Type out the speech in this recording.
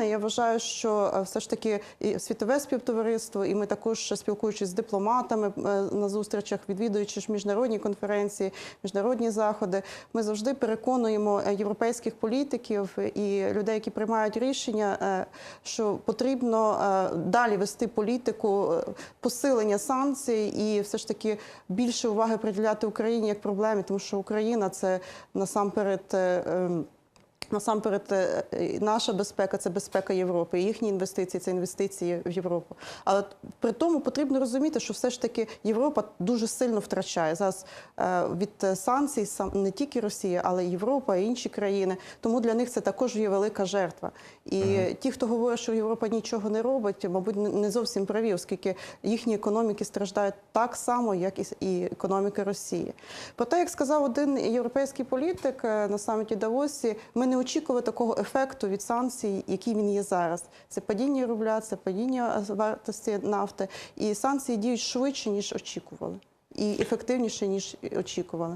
адекватне. Я вважаю, що е, все ж таки і світове співтовариство, і ми також спілкуючись з дипломатами е, на зустрічах, відвідуючи ж міжнародні конференції, міжнародні заходи, ми завжди переконуємо е, європейських політиків і людей, які приймають рішення, що потрібно далі вести політику посилення санкцій і все ж таки більше уваги приділяти Україні як проблемі, тому що Україна це насамперед. Насамперед, е, е, наша безпека це безпека Європи. Їхні інвестиції це інвестиції в Європу. Але при тому потрібно розуміти, що все ж таки Європа дуже сильно втрачає зараз е, від санкцій не тільки Росія, але й Європа і інші країни. Тому для них це також є велика жертва. І ті, хто говорить, що Європа нічого не робить, мабуть, не- зовсім праві, оскільки їхні економіки страждають так само, як і економіка Росії. Проте, як сказав один європейський політик на саміті Давосі, ми не очікували такого ефекту від санкцій, який він є зараз. Це падіння рубля, це падіння вартості нафти, і санкції діють швидше ніж очікували, і ефективніше ніж очікували.